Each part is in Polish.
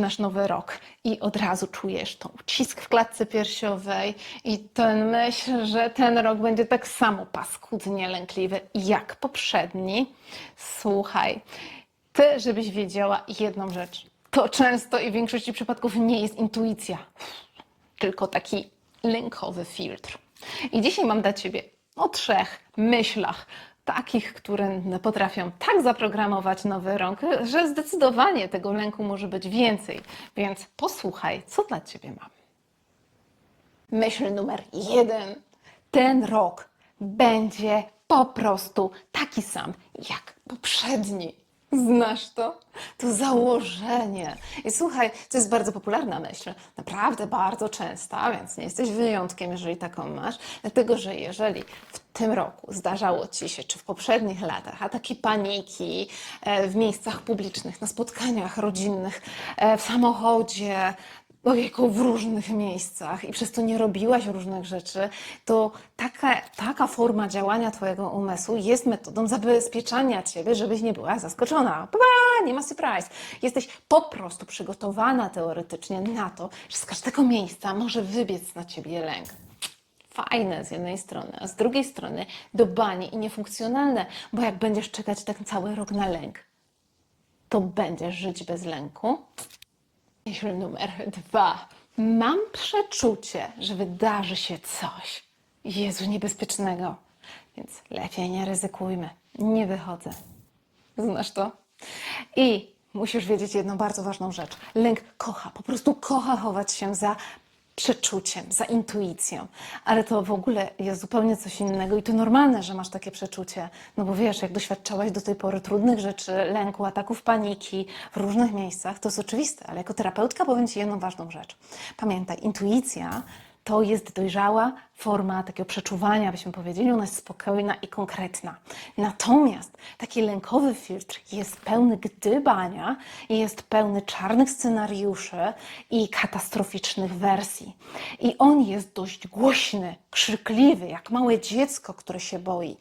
Nasz nowy rok i od razu czujesz tą ucisk w klatce piersiowej i ten myśl, że ten rok będzie tak samo paskudnie lękliwy jak poprzedni. Słuchaj, ty, żebyś wiedziała jedną rzecz. To często i w większości przypadków nie jest intuicja, tylko taki lękowy filtr. I dzisiaj mam dla ciebie o trzech myślach, takich, które potrafią tak zaprogramować nowy rok, że zdecydowanie tego lęku może być więcej. Więc posłuchaj, co dla ciebie mam. Myśl numer jeden. Ten rok będzie po prostu taki sam jak poprzedni. Znasz to? To założenie. I słuchaj, to jest bardzo popularna myśl, naprawdę bardzo częsta, więc nie jesteś wyjątkiem, jeżeli taką masz, dlatego że jeżeli w tym roku zdarzało ci się, czy w poprzednich latach, ataki paniki e, w miejscach publicznych, na spotkaniach rodzinnych, e, w samochodzie, ojejku, w różnych miejscach i przez to nie robiłaś różnych rzeczy, to taka, taka forma działania Twojego umysłu jest metodą zabezpieczania Ciebie, żebyś nie była zaskoczona. Ba, nie ma surprise. Jesteś po prostu przygotowana teoretycznie na to, że z każdego miejsca może wybiec na Ciebie lęk. Fajne z jednej strony, a z drugiej strony do bani i niefunkcjonalne, bo jak będziesz czekać ten cały rok na lęk, to będziesz żyć bez lęku. Myśl numer dwa. Mam przeczucie, że wydarzy się coś, Jezu, niebezpiecznego, więc lepiej nie ryzykujmy. Nie wychodzę. Znasz to? I musisz wiedzieć jedną bardzo ważną rzecz. Lęk kocha, po prostu kocha chować się za przeczuciem, za intuicją, ale to w ogóle jest zupełnie coś innego i to normalne, że masz takie przeczucie, no bo wiesz, jak doświadczałaś do tej pory trudnych rzeczy, lęku, ataków paniki w różnych miejscach, to jest oczywiste, ale jako terapeutka powiem Ci jedną ważną rzecz. Pamiętaj, intuicja to jest dojrzała forma takiego przeczuwania, byśmy powiedzieli, ona jest spokojna i konkretna. Natomiast taki lękowy filtr jest pełny gdybania jest pełny czarnych scenariuszy i katastroficznych wersji. I on jest dość głośny, krzykliwy, jak małe dziecko, które się boi.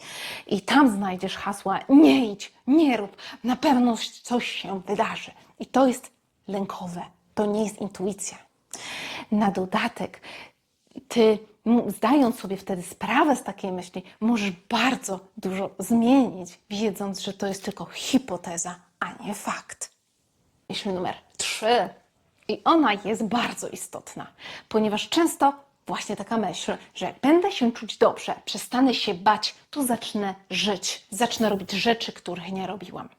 I tam znajdziesz hasła nie idź, nie rób, na pewno coś się wydarzy. I to jest lękowe, to nie jest intuicja. Na dodatek, ty, m- zdając sobie wtedy sprawę z takiej myśli, możesz bardzo dużo zmienić, wiedząc, że to jest tylko hipoteza, a nie fakt. Myśl numer trzy. I ona jest bardzo istotna, ponieważ często właśnie taka myśl, że jak będę się czuć dobrze, przestanę się bać, to zacznę żyć, zacznę robić rzeczy, których nie robiłam.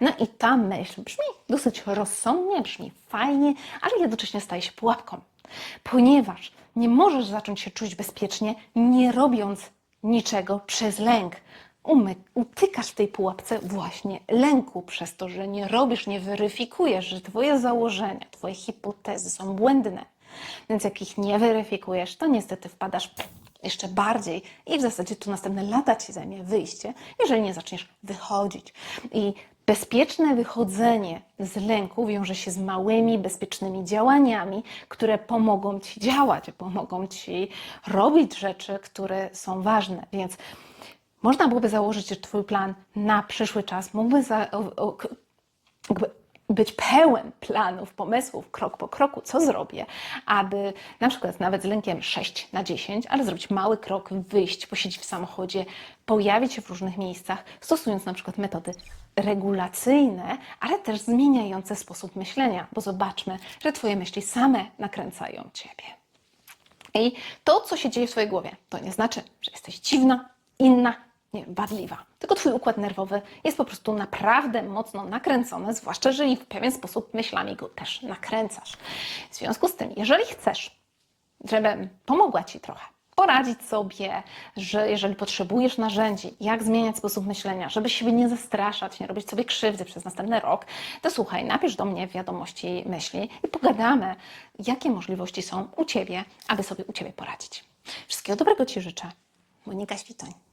No i ta myśl brzmi dosyć rozsądnie, brzmi fajnie, ale jednocześnie staje się pułapką, ponieważ nie możesz zacząć się czuć bezpiecznie, nie robiąc niczego przez lęk. Umy, utykasz w tej pułapce właśnie lęku, przez to, że nie robisz, nie weryfikujesz, że Twoje założenia, Twoje hipotezy są błędne. Więc jak ich nie weryfikujesz, to niestety wpadasz jeszcze bardziej i w zasadzie to następne lata Ci zajmie wyjście, jeżeli nie zaczniesz wychodzić. I bezpieczne wychodzenie z lęku wiąże się z małymi, bezpiecznymi działaniami, które pomogą Ci działać, pomogą Ci robić rzeczy, które są ważne. Więc można byłoby założyć, że Twój plan na przyszły czas mógłby za, o, o, być pełen planów, pomysłów, krok po kroku, co zrobię, aby na przykład nawet z lękiem 6 na 10, ale zrobić mały krok, wyjść, posiedzieć w samochodzie, pojawić się w różnych miejscach, stosując na przykład metody regulacyjne, ale też zmieniające sposób myślenia, bo zobaczmy, że Twoje myśli same nakręcają Ciebie. I to, co się dzieje w Twojej głowie, to nie znaczy, że jesteś dziwna, inna, nie wiem, wadliwa. Tylko Twój układ nerwowy jest po prostu naprawdę mocno nakręcony, zwłaszcza jeżeli w pewien sposób myślami go też nakręcasz. W związku z tym, jeżeli chcesz, żebym pomogła Ci trochę, poradzić sobie, że jeżeli potrzebujesz narzędzi, jak zmieniać sposób myślenia, żeby siebie nie zastraszać, nie robić sobie krzywdy przez następny rok, to słuchaj, napisz do mnie wiadomości myśli i pogadamy, jakie możliwości są u Ciebie, aby sobie u Ciebie poradzić. Wszystkiego dobrego Ci życzę. Monika Świtoń.